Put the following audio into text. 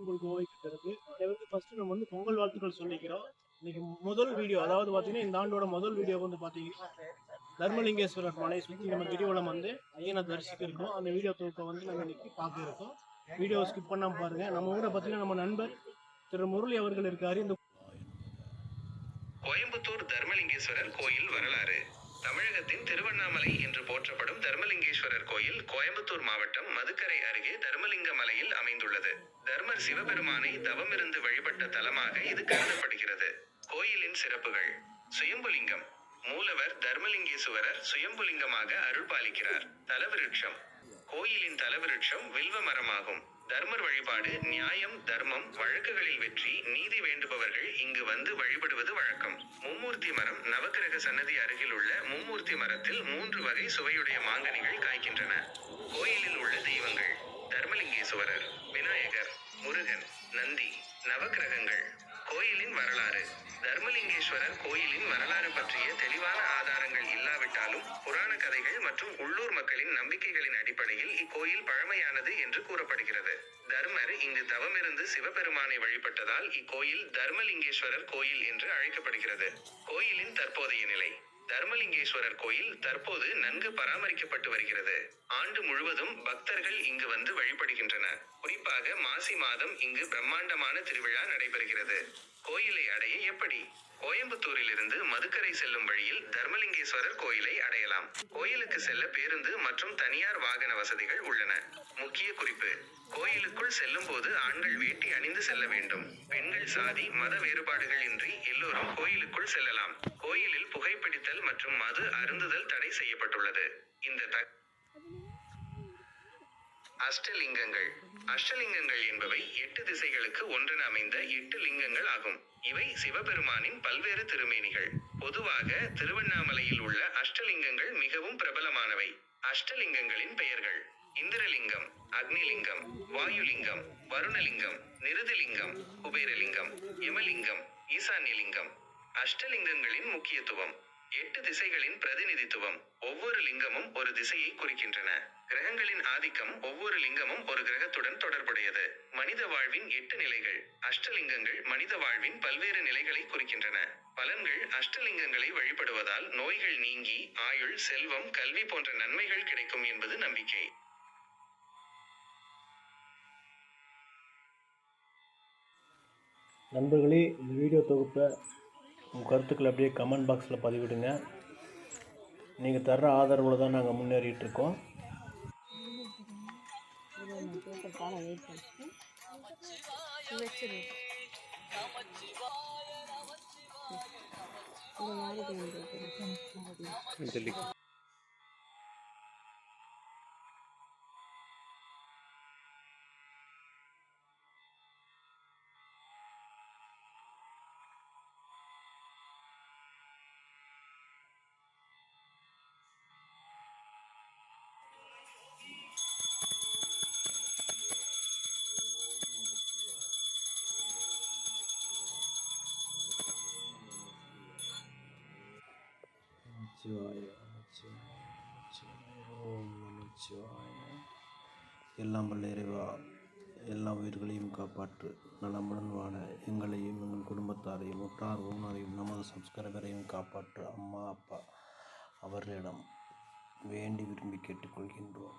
உங்கள் கோவை கிட்ட இருக்கு வந்து ஃபர்ஸ்ட் நம்ம வந்து பொங்கல் வாழ்த்துக்கள் சொல்லிக்கிறோம். இன்னைக்கு முதல் வீடியோ அதாவது பார்த்தீங்கன்னா இந்த ஆண்டோட முதல் வீடியோ வந்து பார்த்தீங்கன்னா தர்மலிங்கேஸ்வரர் மலை சுற்றி நம்ம கிரிவலம் வந்து ஐயனை தரிசிக்கிறோம் அந்த வீடியோ தொகுப்பை வந்து நம்ம இன்னைக்கு பார்க்க இருக்கோம் வீடியோ ஸ்கிப் பண்ணாம பாருங்க. நம்ம கூட பார்த்தீங்கன்னா நம்ம நண்பர் திரு முரளி அவர்கள் இருக்காரு. இந்த கோயம்புத்தூர் தர்மலிங்கேஸ்வரர் கோயில் வரலாறு. தமிழகத்தின் திருவண்ணாமலை என்று போற்றப்படும் தர்மலிங்கேஸ்வரர் கோயில் கோயம்புத்தூர் மாவட்டம் மதுக்கரை அருகே தர்மலிங்க மலையில் அமைந்துள்ளது. தர்மர் சிவபெருமானை தவமிருந்து வழிபட்ட தலமாக இது கருதப்படுகிறது. கோயிலின் சிறப்புகள். சுயம்புலிங்கம். மூலவர் தர்மலிங்கேஸ்வரர் சுயம்புலிங்கமாக அருள்பாலிக்கிறார். தலவிருட்சம். கோயிலின் தலவிருட்சம் வில்வ மரமாகும். தர்மர் வழிபாடு நியாயம் தர்மம் வழக்குகளில் வெற்றி நீதி வேண்டுபவர்கள் இங்கு வந்து வழிபடுவது வழக்கம். மும்மூர்த்தி மரம் நவக்கிரக சன்னதி அருகில் உள்ள மும்மூர்த்தி மரத்தில் மூன்று வகை சுவையுடைய மாங்கனிகள் காய்க்கின்றன கோயிலில் உள்ள தெய்வங்கள் தர்மலிங்கேஸ்வரர் விநாயகர் முருகன் நந்தி நவக்கிரகங்கள் கோயிலின் வரலாறு. தர்மலிங்கேஸ்வரர் கோயிலின் வரலாறு பற்றிய தெளிவான ஆதாரங்கள் இல்லாவிட்டாலும் புராண கதைகள் மற்றும் உள்ளூர் மக்களின் நம்பிக்கைகளின் அடிப்படையில் இக்கோயில் பழமையானது என்று கூறப்படுகிறது. தர்மர் இங்கு தவமிருந்து சிவபெருமானை வழிபட்டதால் இக்கோயில் தர்மலிங்கேஸ்வரர் கோயில் என்று அழைக்கப்படுகிறது. கோயிலின் தற்போதைய நிலை. தர்மலிங்கேஸ்வரர் கோயில் தற்போது நன்கு பராமரிக்கப்பட்டு வருகிறது. ஆண்டு முழுவதும் பக்தர்கள் இங்கு வந்து வழிபடுகின்றனர் குறிப்பாக மாசி மாதம் இங்கு பிரம்மாண்டமான திருவிழா நடைபெறுகிறது. கோயிலை அடைய எப்படி? கோயம்புத்தூரிலிருந்து மதுக்கரை செல்லும் வழியில் தர்மலிங்கேஸ்வரர் கோயிலை அடையலாம். கோயிலுக்கு செல்ல பேருந்து மற்றும் தனியார் வாகன வசதிகள் உள்ளன. முக்கிய குறிப்பு கோயிலுக்குள் செல்லும் போது ஆண்கள் வேட்டி அணிந்து செல்ல வேண்டும். பெண்கள் சாதி மத வேறுபாடுகள் இன்றி எல்லோரும் கோயிலுக்குள் செல்லலாம். கோயிலில் புகைப்பிடித்தல் மற்றும் மது அருந்துதல் தடை செய்யப்பட்டுள்ளது. இந்த த அஷ்டலிங்கங்கள். அஷ்டலிங்கங்கள் என்பவை எட்டு திசைகளுக்கு ஒன்றென அமைந்த எட்டு லிங்கங்கள் ஆகும். இவை சிவபெருமானின் பல்வேறு திருமேனிகள். பொதுவாக திருவண்ணாமலையில் உள்ள அஷ்டலிங்கங்கள் மிகவும் பிரபலமானவை. அஷ்டலிங்கங்களின் பெயர்கள் இந்திரலிங்கம் அக்னிலிங்கம் வாயுலிங்கம் வருணலிங்கம் நிருதிலிங்கம் குபேரலிங்கம் யமலிங்கம் ஈசான்யலிங்கம். அஷ்டலிங்கங்களின் முக்கியத்துவம் எட்டு திசைகளின் பிரதிநிதித்துவம். ஒவ்வொரு லிங்கமும் ஒரு திசையை குறிக்கின்றன. கிரகங்களின் ஆதிக்கம் ஒவ்வொரு லிங்கமும் ஒரு கிரகத்துடன் தொடர்புடையது. மனித வாழ்வின் எட்டு நிலைகள். அஷ்டலிங்கங்கள் மனித வாழ்வின் பல்வேறு நிலைகளை குறிக்கின்றன. பலன்கள் அஷ்டலிங்கங்களை வழிபடுவதால் நோய்கள் நீங்கி ஆயுள் செல்வம் கல்வி போன்ற நன்மைகள் கிடைக்கும் என்பது நம்பிக்கை. நண்பர்களே இந்த வீடியோ தொகுப்பை உங்கள் கருத்துக்களை அப்படியே கமெண்ட் பாக்ஸில் பதிவிடுங்க நீங்கள் தர்ற ஆதரவில் தான் நாங்கள் முன்னேறிட்டு இருக்கோம் சிவாய சிவாய ஓம் சிவாய எல்லாம் வல்ல இறைவா எல்லா உயிர்களையும் காப்பாற்று. நலமுடன் வாழ எங்களையும் எங்கள் குடும்பத்தாரையும் உற்றார் உணரையும் நமது சப்ஸ்கிரைபரையும் காப்பாற்று. அம்மா அப்பா அவர்களிடம் வேண்டி விரும்பி கேட்டுக்கொள்கின்றோம்.